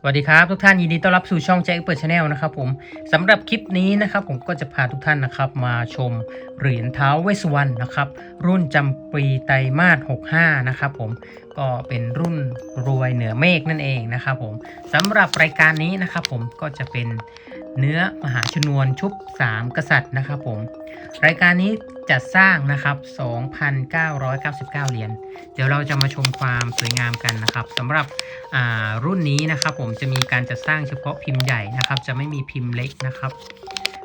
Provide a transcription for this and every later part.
สวัสดีครับทุกท่านยินดีต้อนรับสู่ช่องแจ็คเปิดชาแนลนะครับผมสำหรับคลิปนี้นะครับผมก็จะพาทุกท่านนะครับมาชมเหรียญเท้าเวสวรรณนะครับรุ่นจำปีไตรมาส65นะครับผมก็เป็นรุ่นรวยเหนือเมฆนั่นเองนะครับผมสำหรับรายการนี้นะครับผมก็จะเป็น เนื้อมหาชนวนชุบ 3 กษัตริย์นะครับผม รายการนี้จัดสร้างนะครับ 2,999 เหรียญ เดี๋ยวเราจะมาชมความสวยงามกันนะครับสำหรับรุ่นนี้นะครับ ผมจะมีการจัดสร้างเฉพาะพิมพ์ใหญ่นะครับ จะไม่มีพิมพ์เล็กนะครับ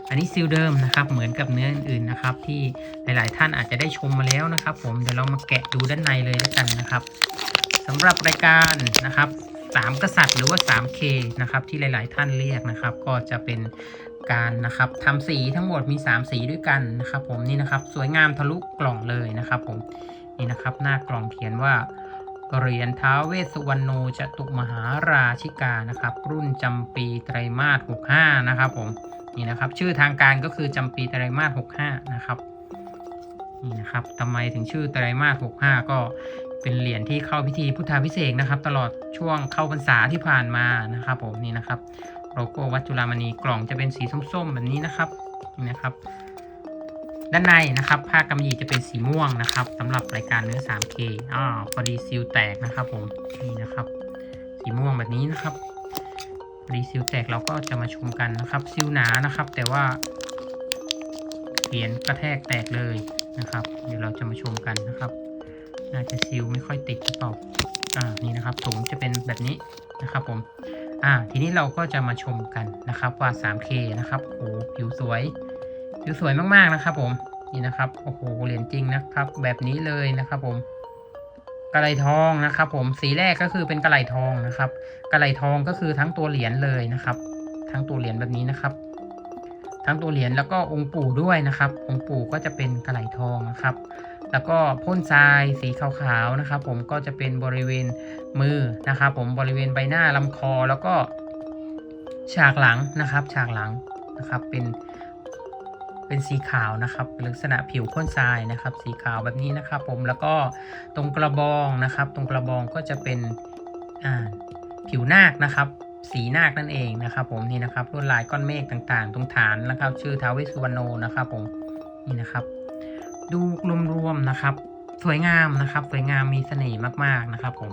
อันนี้ซีลเดิมนะครับ เหมือนกับเนื้ออื่นๆนะครับ ที่หลายๆท่านอาจจะได้ชมมาแล้วนะครับ ผมเดี๋ยวเรามาแกะดูด้านในเลยแล้วกันนะครับสำหรับรายการนะครับ สามกษัตริย์หรือว่า 3K นะครับที่หลาย ๆ ท่านเรียกนะครับ ก็จะเป็นการนะครับทำสีทั้งหมดมี 3 สีด้วยกันนะครับผมนี่นะครับสวยงามทะลุกล่องเลยนะครับผมนี่นะครับหน้ากล่องเขียนว่าเหรียญท้าวเวสสุวรรณโนจตุมหาราชิกานะครับ รุ่นจำปีไตรมาส65นะครับผมนี่นะครับชื่อทางการก็คือจำปีไตรมาส65นะครับนี่นะครับทำไมถึงชื่อไตรมาส65 ก็ เป็นเหรียญที่เข้าพิธีพุทธาพิเศษนะครับ ตลอดช่วงเข้าพรรษาที่ผ่านมานะครับผมนี่นะครับโลโก้วัดจุฬามณีกล่องจะเป็นสีส้มๆ แบบนี้นะครับนี่นะครับด้านในนะครับผ้ากำมะหยี่จะเป็นสีม่วงนะครับสำหรับรายการเนื้อ 3K อ่าพอดีซิลแตกนะครับผมนี่นะครับ สีม่วงแบบนี้นะครับพอดีซิลแตกเราก็จะมาชมกันนะครับซิลหนานะครับ แต่ว่าเหรียญกระแทกแตกเลยนะครับ เดี๋ยวเราจะมาชมกันนะครับ น่าจะซิลไม่ค่อยติดหรือเปล่าอ่านี่นะครับถุงจะเป็นแบบนี้นะครับผมอ่าทีนี้เราก็จะมาชมกันนะครับว่า 3K นะครับโอ้โหผิวสวย ผิวสวยมากๆนะครับ ผมนี่นะครับโอ้โหเหรียญจริงนะครับ แบบนี้เลยนะครับ ผมกระไลทองนะครับ ผมสีแรกก็คือเป็นกระไลทองนะครับ กระไลทองก็คือทั้งตัวเหรียญเลยนะครับ ทั้งตัวเหรียญแบบนี้นะครับ ทั้งตัวเหรียญแล้วก็องค์ปู่ด้วยนะครับ องค์ปู่ก็จะเป็นกระไลทองนะครับ แล้วก็พ่นทรายสีขาวๆนะครับ ผมก็จะเป็นบริเวณมือนะครับผมบริเวณใบหน้าลำคอแล้วก็ฉากหลังนะครับฉากหลังนะครับเป็นเป็นสีขาวนะครับลักษณะผิวพ่นทรายนะครับ สีขาวแบบนี้นะครับ ผมแล้วก็ตรงกระบองนะครับ ตรงกระบองก็จะเป็นอ่าผิวนาคนะครับ สีนาคนั่นเองนะครับ ผมนี่นะครับลวดลายก้อนเมฆต่างๆ ตรงฐานนะครับ ชื่อท้าวเวสสุวรรณโนนะครับ ผมนี่นะครับ ดูรวมๆนะครับ สวยงามนะครับ สวยงามมีเสน่ห์มากๆนะครับ ผม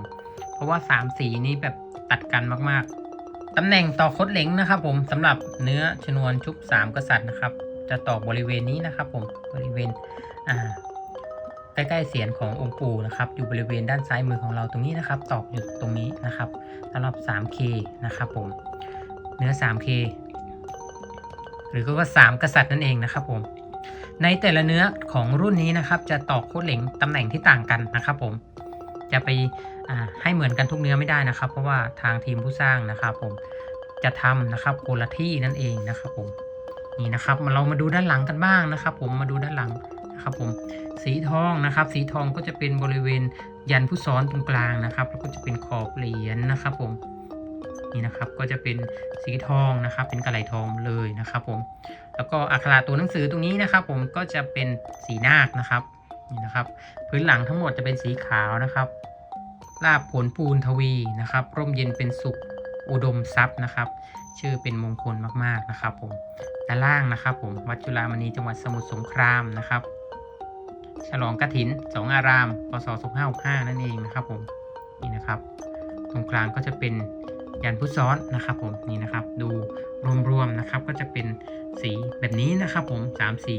เพราะว่าสามสีนี้แบบตัดกันมากๆตำแหน่งต่อคดเหล็งนะครับผมสำหรับเนื้อชนวนชุบสามกษัตริย์นะครับ จะตอกบริเวณนี้นะครับ ผมบริเวณอ่าใกล้ๆเสียนขององค์ปู่นะครับ อยู่บริเวณด้านซ้ายมือของเราตรงนี้นะครับ ตอกอยู่ตรงนี้นะครับสำหรับ 3K นะครับผมเนื้อ 3K หรือก็ว่า 3 กษัตริย์นั่นเองนะครับผม ในแต่ละเนื้อของรุ่นนี้นะครับจะตอกโคดเหล็งตำแหน่งที่ต่างกันนะครับ ผมจะไปให้เหมือนกันทุกเนื้อไม่ได้นะครับ เพราะว่าทางทีมผู้สร้างนะครับ ผมจะทำนะครับคนละที่นั่นเองนะครับ ผมนี่นะครับมาเรามาดูด้านหลังกันบ้างนะครับ ผมมาดูด้านหลังนะครับ ผมสีทองนะครับ สีทองก็จะเป็นบริเวณยันผู้ซ้อนตรงกลางนะครับ แล้วก็จะเป็นขอบเหรียญนะครับ ผม นี่นะครับก็จะเป็นสีทองนะครับ เป็นกระไหลทองเลยนะครับผมแล้วก็อักขระตัวหนังสือตรงนี้นะครับ ผมก็จะเป็นสีนาคนะครับนี่นะครับ พื้นหลังทั้งหมดจะเป็นสีขาวนะครับลาบผลปูนทวีนะครับ ร่มเย็นเป็นสุขอุดมทรัพย์นะครับ ชื่อเป็นมงคลมากๆนะครับ ผมด้านล่างนะครับ ผมวัดจุฬามณีจังหวัดสมุทรสงครามนะครับ ฉลองกระถินสองอารามพศ2565นั่นเองนะครับ ผมนี่นะครับ ตรงกลางก็จะเป็น ยันพุทซ้อนนะครับผมนี่นะครับดูรวมๆนะครับก็จะเป็นสีแบบนี้นะครับผมสามสี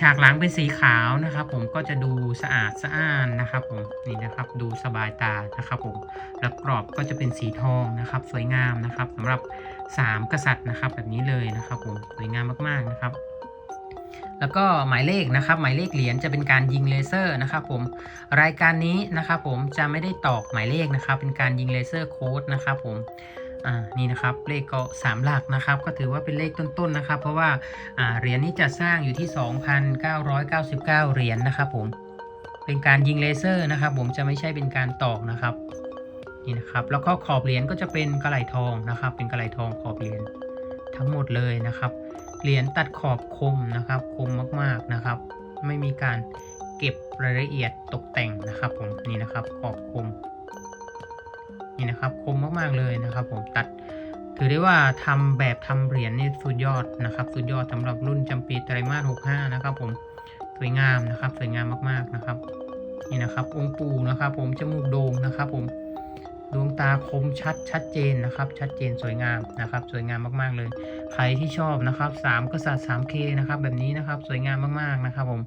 ฉากหลังเป็นสีขาวนะครับ ผมก็จะดูสะอาดสะอ้านนะครับผมนี่นะครับดูสบายตานะครับผมแล้วกรอบก็จะเป็นสีทองนะครับ สวยงามนะครับสำหรับ 3 กษัตริย์นะครับ แบบนี้เลยนะครับผมสวยงามมากๆนะครับ แล้วก็หมายเลขนะครับ หมายเลขเหรียญจะเป็นการยิงเลเซอร์นะครับผมรายการนี้นะครับผมจะไม่ได้ตอกหมายเลขนะครับ เป็นการยิงเลเซอร์โค้ดนะครับผมอ่านี่นะครับเลขก็ 3 หลักนะครับ ก็ถือว่าเป็นเลขต้นๆนะครับ เพราะว่าอ่าเหรียญนี้จะสร้างอยู่ที่ 2,999 เหรียญนะครับผมเป็นการยิงเลเซอร์นะครับ ผมจะไม่ใช่เป็นการตอกนะครับนี่นะครับแล้วก็ขอบเหรียญก็จะเป็นกระไหลทองนะครับ เป็นกระไหลทองขอบเหรียญทั้งหมดเลยนะครับ เหรียญตัดขอบคมนะครับ คมมากๆนะครับ ไม่มีการเก็บรายละเอียดตกแต่งนะครับ ผมนี่นะครับขอบคม นี่นะครับคมมากๆเลยนะครับ ผมตัด ถือได้ว่าทำแบบทำเหรียญนี่สุดยอดนะครับ สุดยอดสำหรับรุ่นจำปีไตรมาส65 นะครับ ผมสวยงามนะครับ สวยงามมากๆนะครับ นี่นะครับ องค์ปู่นะครับ ผมจมูกโด่งนะครับ ผม ดวงตาคมชัดชัดเจนนะครับ ชัดเจนสวยงามนะครับ สวยงามมากๆเลย ใครที่ชอบนะครับสามกษัตริย์ 3K นะครับ แบบนี้นะครับสวยงามมากๆนะครับผม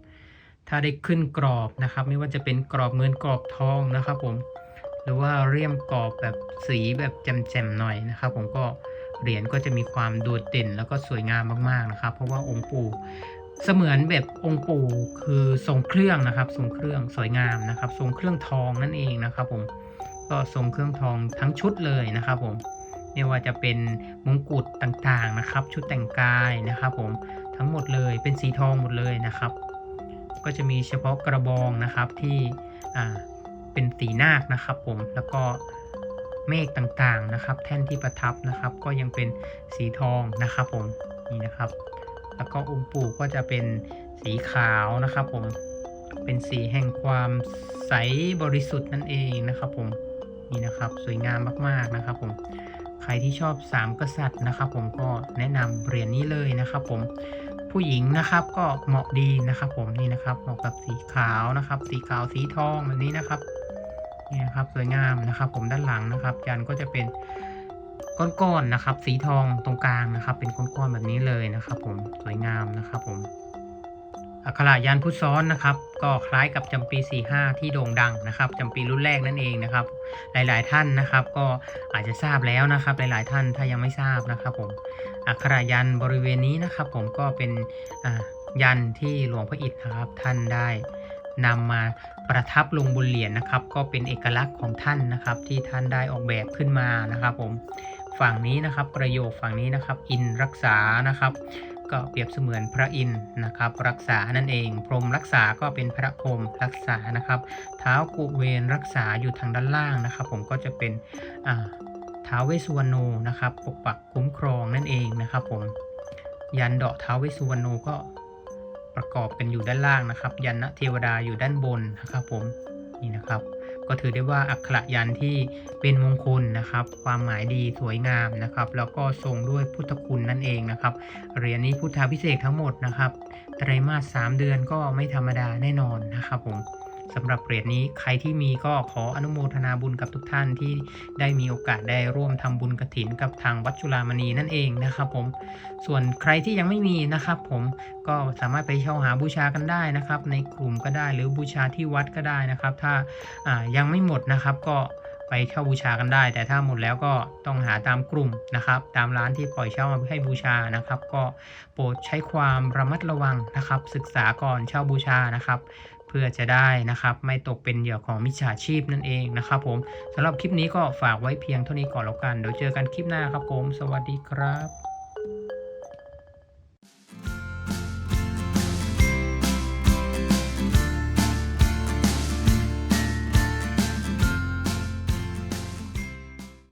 ถ้าได้ขึ้นกรอบนะครับ ไม่ว่าจะเป็นกรอบเงินกรอบทองนะครับผมหรือว่าเรียมกรอบแบบสีแบบแจ่มๆหน่อยนะครับ ผมก็เหรียญก็จะมีความโดดเด่นแล้วก็สวยงามมากๆนะครับ เพราะว่าองค์ปู่เสมือนแบบองค์ปู่คือทรงเครื่องนะครับ ทรงเครื่องสวยงามนะครับ ทรงเครื่องทองนั่นเองนะครับผม ก็ทรงเครื่องทองทั้งชุดเลยนะครับผมไม่ว่าจะเป็นมงกุฎต่างๆนะครับ ชุดแต่งกายนะครับ ผมทั้งหมดเลยเป็นสีทองหมดเลยนะครับ ก็จะมีเฉพาะกระบองนะครับที่อ่าเป็นสีนาคนะครับผมแล้วก็เมฆต่างๆนะครับ แท่นที่ประทับนะครับ ก็ยังเป็นสีทองนะครับผมนี่นะครับ แล้วก็องค์ปู่ก็จะเป็นสีขาวนะครับผมเป็นสีแห่งความใสบริสุทธิ์นั่นเองนะครับผม นี่นะครับ สวยงามมากๆนะครับผมใครที่ชอบสามกษัตริย์นะครับ ผมก็แนะนำเหรียญนี้เลยนะครับ ผมผู้หญิงนะครับก็เหมาะดีนะครับ ผมนี่นะครับเหมาะกับสีขาวนะครับ สีขาวสีทองแบบนี้นะครับนี่นะครับสวยงามนะครับ ผมด้านหลังนะครับยันก็จะเป็นก้อนๆนะครับ สีทองตรงกลางนะครับ เป็นก้อนๆแบบนี้เลยนะครับ ผมสวยงามนะครับ ผม อักขระยันพุทธซ้อนนะครับ ก็คล้ายกับจำปี 45 ที่โด่งดังนะครับจำปีรุ่นแรกนั่นเองนะครับ หลายๆท่านนะครับ ก็อาจจะทราบแล้วนะครับ หลายๆท่านถ้ายังไม่ทราบนะครับผมอักขระยันบริเวณนี้นะครับ ผมก็เป็นยันที่หลวงพระอิฐนะครับท่านได้นำมาประทับลงบนเหรียญนะครับ ก็เป็นเอกลักษณ์ของท่านนะครับ ที่ท่านได้ออกแบบขึ้นมานะครับ ผมฝั่งนี้นะครับประโยคฝั่งนี้นะครับ อินรักษานะครับ ก็เปรียบเสมือนพระอินทร์นะครับ รักษานั่นเอง พรหมรักษาก็เป็นพระพรหมรักษานะครับ เท้ากุเวนรักษาอยู่ทางด้านล่างนะครับ ผมก็จะเป็นอ่าท้าวเวสุวรรณโนนะครับ ปกปักคุ้มครองนั่นเองนะครับ ผมยันเดาะท้าวเวสุวรรณโนก็ประกอบกันอยู่ด้านล่างนะครับ ยันนะเทวดาอยู่ด้านบนนะครับ ผมนี่นะครับ ก็ถือได้ว่าอักขระยันที่เป็นมงคลนะครับ ความหมายดีสวยงามนะครับ แล้วก็ทรงด้วยพุทธคุณนั่นเองนะครับเหรียญนี้พุทธาพิเศษทั้งหมดนะครับไตรมาส3เดือนก็ไม่ธรรมดาแน่นอนนะครับผม สำหรับเหรียญนี้ใครที่มีก็ขออนุโมทนาบุญกับทุกท่านที่ได้มีโอกาสได้ร่วมทำบุญกระถินกับทางวัดจุฬามณีนั่นเองนะครับผมส่วนใครที่ยังไม่มีนะครับผมก็สามารถไปเช่าหาบูชากันได้นะครับ ในกลุ่มก็ได้หรือบูชาที่วัดก็ได้นะครับ ถ้าายังไม่หมดนะครับก็ไปเช่าบูชากันได้ แต่ถ้าหมดแล้วก็ต้องหาตามกลุ่มนะครับ ตามร้านที่ปล่อยเช่ามาให้บูชานะครับ ก็โปรดใช้ความระมัดระวังนะครับ ศึกษาก่อนเช่าบูชานะครับ พื่อจะได้นะครับไม่ตกเป็นเหยื่อของมิจฉาชีพนั่นเองนะครับผมสำหรับคลิปนี้ก็ฝากไว้เพียงเท่านี้ก่อนแล้วกัน เดี๋ยวเจอกันคลิปหน้าครับผม สวัสดีครับ